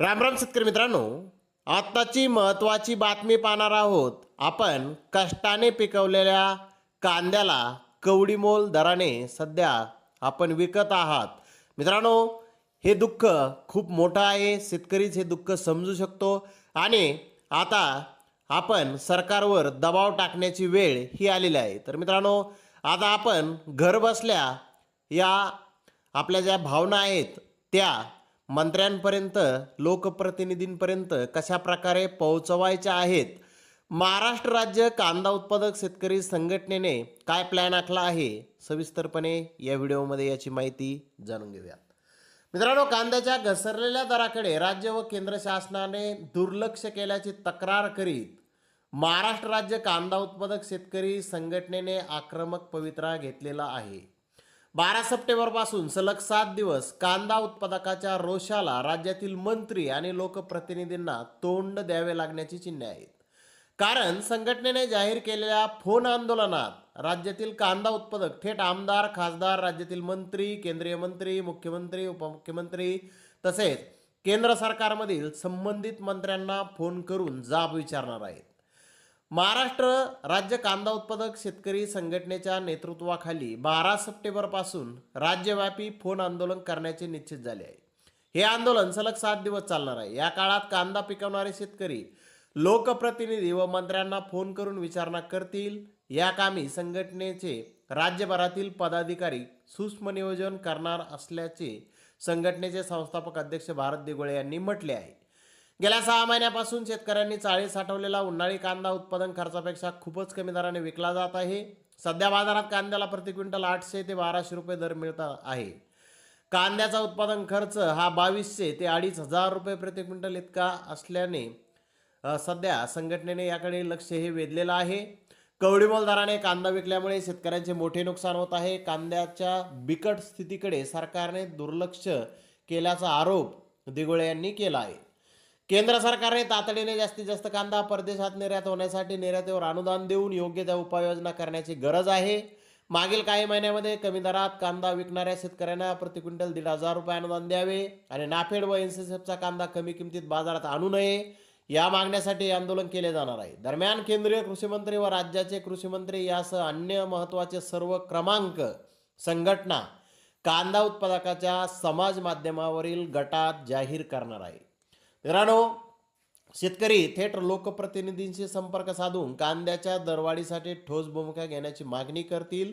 रामराम शेतकरी मित्रांनो आत्ताची महत्त्वाची बातमी पाहणार आहोत. आपण कष्टाने पिकवलेल्या कांद्याला कवडीमोल दराने सध्या आपण विकत आहात. मित्रांनो हे दुःख खूप मोठं आहे. शेतकरीच हे दुःख समजू शकतो. आणि आता आपण सरकारवर दबाव टाकण्याची वेळ ही आलेली आहे. तर मित्रांनो आता आपण घर बसल्या या आपल्या ज्या भावना आहेत त्या मंत्र्यांपर्यंत लोकप्रतिनिधींपर्यंत कशा प्रकारे पोहोचवायच्या आहेत? महाराष्ट्र राज्य कांदा उत्पादक शेतकरी संघटनेने काय प्लॅन आखला आहे? सविस्तरपणे या व्हिडिओमध्ये याची माहिती जाणून घेऊयात. मित्रांनो कांद्याच्या घसरलेल्या दराकडे राज्य व केंद्र शासनाने दुर्लक्ष केल्याची तक्रार करीत महाराष्ट्र राज्य कांदा उत्पादक शेतकरी संघटनेने आक्रमक पवित्रा घेतलेला आहे. बारा सप्टेंबरपासून सलग सात दिवस कांदा उत्पादकाच्या रोषाला राज्यातील मंत्री आणि लोकप्रतिनिधींना तोंड द्यावे लागण्याची चिन्हे आहेत. कारण संघटनेने जाहीर केलेल्या फोन आंदोलनात राज्यातील कांदा उत्पादक थेट आमदार खासदार राज्यातील मंत्री केंद्रीय मंत्री मुख्यमंत्री उपमुख्यमंत्री तसेच केंद्र सरकारमधील संबंधित मंत्र्यांना फोन करून जाब विचारणार आहेत. महाराष्ट्र राज्य कांदा उत्पादक शेतकरी संघटनेच्या नेतृत्वाखाली बारा सप्टेंबरपासून राज्यव्यापी फोन आंदोलन करण्याचे निश्चित झाले आहे. हे आंदोलन सलग सात दिवस चालणार आहे. या काळात कांदा पिकवणारे शेतकरी लोकप्रतिनिधी व मंत्र्यांना फोन करून विचारणा करतील. या कामी संघटनेचे राज्यभरातील पदाधिकारी सूक्ष्म नियोजन करणार असल्याचे संघटनेचे संस्थापक अध्यक्ष भारत दिगोळे यांनी म्हटले आहे. गेल्या सहा महिन्यापासून शेतकऱ्यांनी चाळी साठवलेला उन्हाळी कांदा उत्पादन खर्चापेक्षा खूपच कमी दराने विकला जात आहे. सध्या बाजारात कांद्याला प्रति क्विंटल आठशे ते बाराशे रुपये दर मिळत आहे. कांद्याचा उत्पादन खर्च हा बावीसशे ते अडीच हजार रुपये प्रति क्विंटल इतका असल्याने सध्या संघटनेने याकडे लक्ष हे वेधलेलं आहे. कवडीमोल दराने कांदा विकल्यामुळे शेतकऱ्यांचे मोठे नुकसान होत आहे. कांद्याच्या बिकट स्थितीकडे सरकारने दुर्लक्ष केल्याचा आरोप दिगोळे यांनी केला आहे. केंद्र सरकारने तातडीने जास्तीत जास्त कांदा परदेशात निर्यात होण्यासाठी निर्यातीवर अनुदान देऊन योग्य त्या उपाययोजना करण्याची गरज आहे. मागील काही महिन्यामध्ये कमी दरात कांदा विकणाऱ्या शेतकऱ्यांना प्रति क्विंटल दीड हजार रुपये अनुदान द्यावे आणि नाफेड व एनसीसीएफचा कांदा कमी किमतीत बाजारात आणू नये या मागण्यासाठी आंदोलन केले जाणार आहे. दरम्यान केंद्रीय कृषीमंत्री व राज्याचे कृषीमंत्री यासह अन्य महत्त्वाचे सर्व क्रमांक संघटना कांदा उत्पादकाच्या समाज माध्यमावरील गटात जाहीर करणार आहे मित्रांनो शेतकरी थेट लोकप्रतिनिधींशी संपर्क साधून कांद्याच्या दरवाढीसाठी ठोस भूमिका घेण्याची मागणी करतील.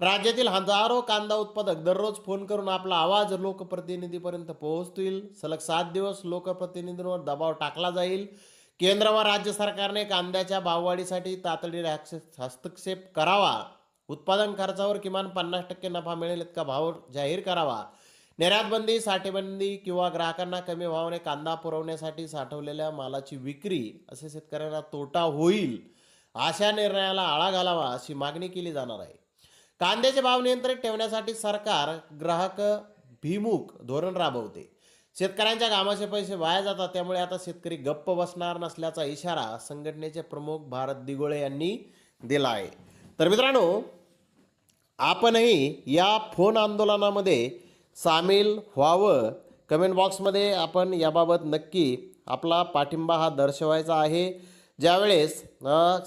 राज्यातील हजारो कांदा उत्पादक दररोज फोन करून आपला आवाज लोकप्रतिनिधीपर्यंत पोहोचतील. सलग सात दिवस लोकप्रतिनिधींवर दबाव टाकला जाईल. केंद्र व राज्य सरकारने कांद्याच्या भाववाढीसाठी तातडीने हस्तक्षेप करावा. उत्पादन खर्चावर किमान पन्नास टक्के नफा मिळेल इतका भाव जाहीर करावा. निर्यातबंदी साठेबंदी किंवा ग्राहकांना कमी भावाने कांदा पुरवण्यासाठी साठवलेल्या मालाची विक्री असे शेतकऱ्यांना तोटा होईल अशा निर्णयाला आळा घालावा अशी मागणी केली जाणार आहे. कांद्याचे भाव नियंत्रित ठेवण्यासाठी सरकार ग्राहक भिमुख धोरण राबवते. शेतकऱ्यांच्या कामाचे पैसे वाया जातात त्यामुळे आता शेतकरी गप्प बसणार नसल्याचा इशारा संघटनेचे प्रमुख भारत दिगोळे यांनी दिला आहे. तर मित्रांनो आपणही या फोन आंदोलनामध्ये सामील व्हावं. कमेंट बॉक्समध्ये आपण याबाबत नक्की आपला पाठिंबा हा दर्शवायचा आहे. ज्यावेळेस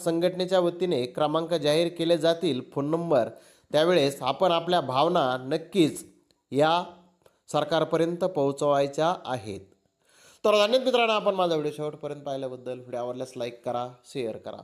संघटनेच्या वतीने क्रमांक जाहीर केले जातील फोन नंबर त्यावेळेस आपण आपल्या भावना नक्कीच या सरकारपर्यंत पोहोचवायच्या आहेत. तर धन्यवाद मित्रांनो आपण माझा व्हिडिओ शेवटपर्यंत पाहिल्याबद्दल. व्हिडिओ आवडल्यास लाईक करा शेअर करा.